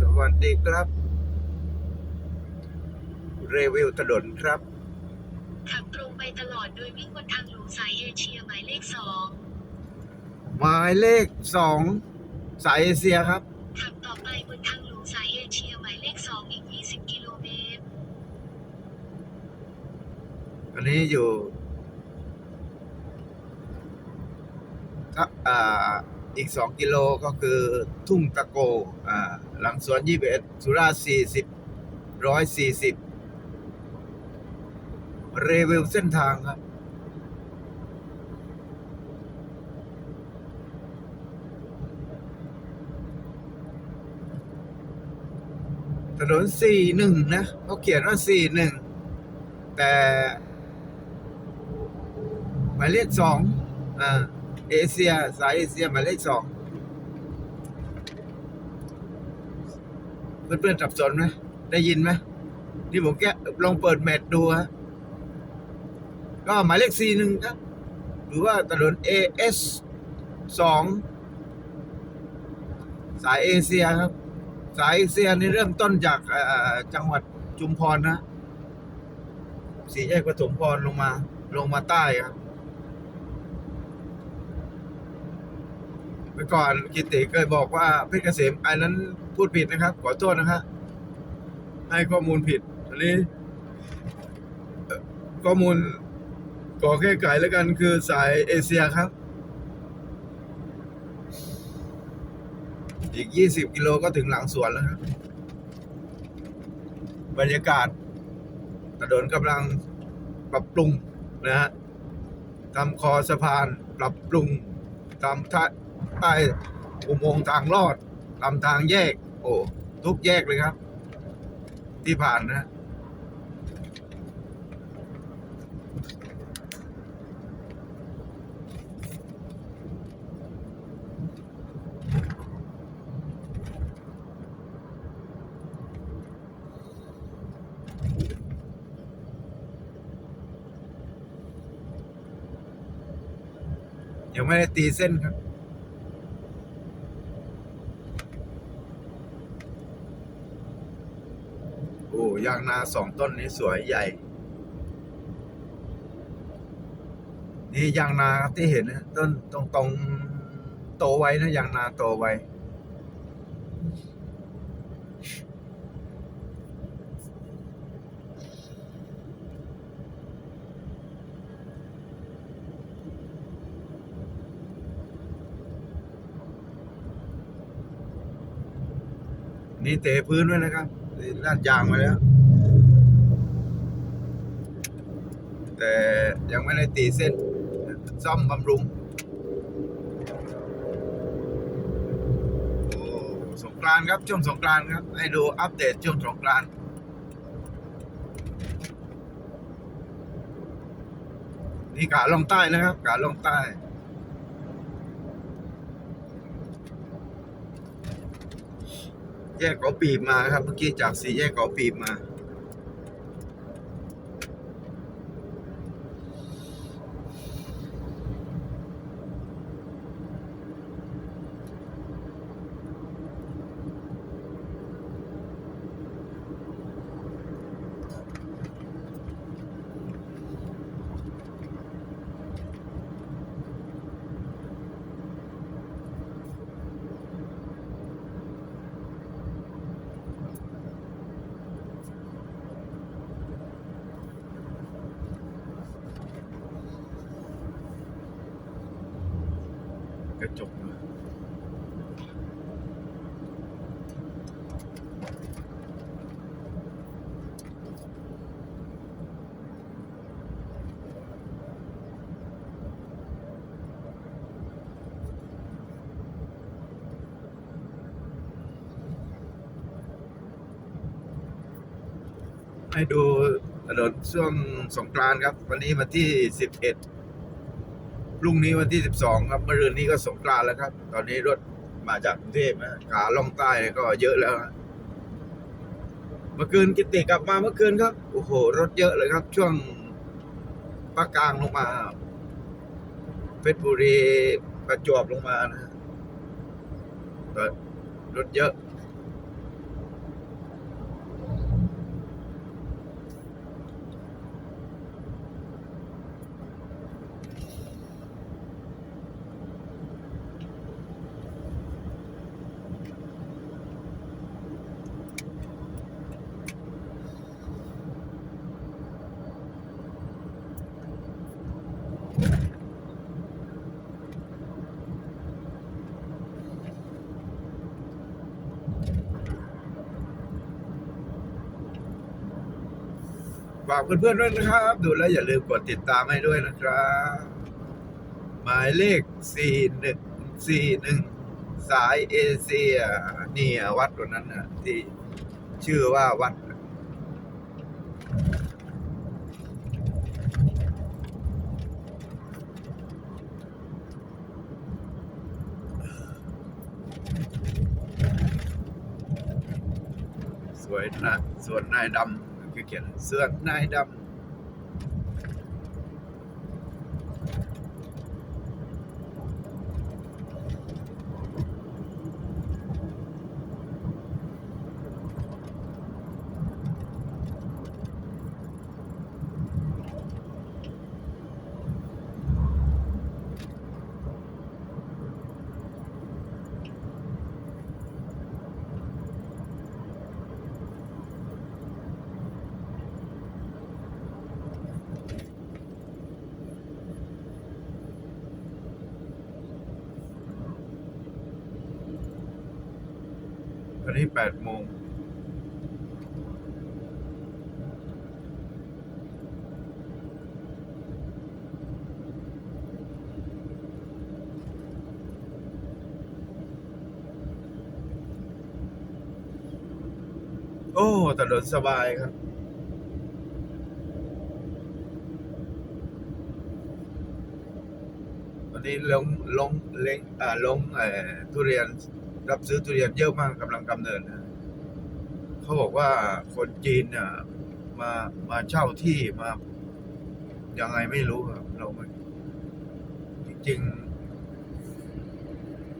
สวัสดีครับเรวิวถนนครับขับตรงไปตลอดโดยวิ่งบนทางหลวงสายเอเชียหมายเลขสองหมายเลขสองสายเอเชียครับ ขับต่อไปบนทางหลวงสายเอเชียหมายเลขสองอีก 20 กิโลเมตร อันนี้อยู่ถ้าอ่าอีกสองกิโลก็คือทุ่งตะโกอ่า หลังสวนยี่สิบเอ็ดสุราสี่สิบร้อยสี่สิบเรวิวเส้นทางครับ ถนนสี่หนึ่งนะเขาเขียนว่าสี่หนึ่งแต่หมายเลขสองอ่าเอเชีย สายเอเชียหมายเลขสอง เพื่อนๆสับสนไหมได้ยินไหมที่ผมแกะลองเปิดแมปดูฮะก็หมายเลขสี่หนึ่งครับ หรือว่าถนน AS สองสายเอเชียครับ สายเอเชียนี่เริ่มต้นจากจังหวัดจุมพรนะ สี่แยกปฐมพรลงมา ลงมาใต้ครับ มื่อก่อนกิติเคยบอกว่าเพชรเกษมอันนั้นพูดผิดนะครับ ขอโทษนะครับให้ข้อมูลผิดอันนี้ข้อมูลขอแก้ไขแล้วกันคือสายเอเชียครับ อีก 20 กิโลก็ถึงหลังสวนแล้วครับบรรยากาศถนนกำลังปรับปรุงนะฮะทำคอสะพานปรับปรุงทำท่า ใต้อุโมงค์ทางลอดทำทางแยก โอ้ทุกแยกเลยครับ ที่ผ่านนะยังไม่ได้ตีเส้นครับ ยางนาสองต้นนี้สวยใหญ่ นี่ยางนาที่เห็นนะต้นตรงตรงๆโตไว้นะยางนาโตไว้นี่เตะพื้นไว้นะครับ นี่าดยางมาแล้ว แต่ยังไม่ได้ตีเส้น ซ่อมบำรุงโอ้สงกรานครับ ช่วงสงกรานครับ ให้ดูอัปเดตช่วงสงกรานนี่ขาลงใต้นะครับขาลงใต้ แยกเกาะปีบมาครับ เมื่อกี้จากสี่แยกเกาะปีบมา กระจกให้ดูถนนช่วงสงกรานต์ครับ วันนี้วันที่สิบเอ็ด พรุ่งนี้วันที่ 12 ครับเมื่อคืนนี้ก็สงกรานต์แล้วครับ ตอนนี้รถมาจากกรุงเทพนะขาล่องใต้ก็เยอะแล้วฮะเมื่อคืนกิติกลับมาเมื่อคืนครับ โอ้โห รถเยอะเลยครับ ช่วงภาคกลางลงมาเพชรบุรีประจวบลงมานะรถเยอะ ฝากเพื่อนๆด้วยนะครับ ดูแลอย่าลืมกดติดตามให้ด้วยนะครับ หมายเลข4141สายเอเชียนี่อวัดตรงนั้นนะที่ชื่อว่าวัดสวยนะส่วนนายดำ คือเขียนเสื้อนายดำ วันนี้แปดโมงโอ้ถนนสบายครับวันนี้ลงลงเล็งอ่าลงเอ่อทุเรียน รับซื้อทุเรียนเยอะมากกำลังกำเนิดนะเขาบอกว่าคนจีนเนี่ยมามาเช่าที่มายังไงไม่รู้ครับเราจริงๆ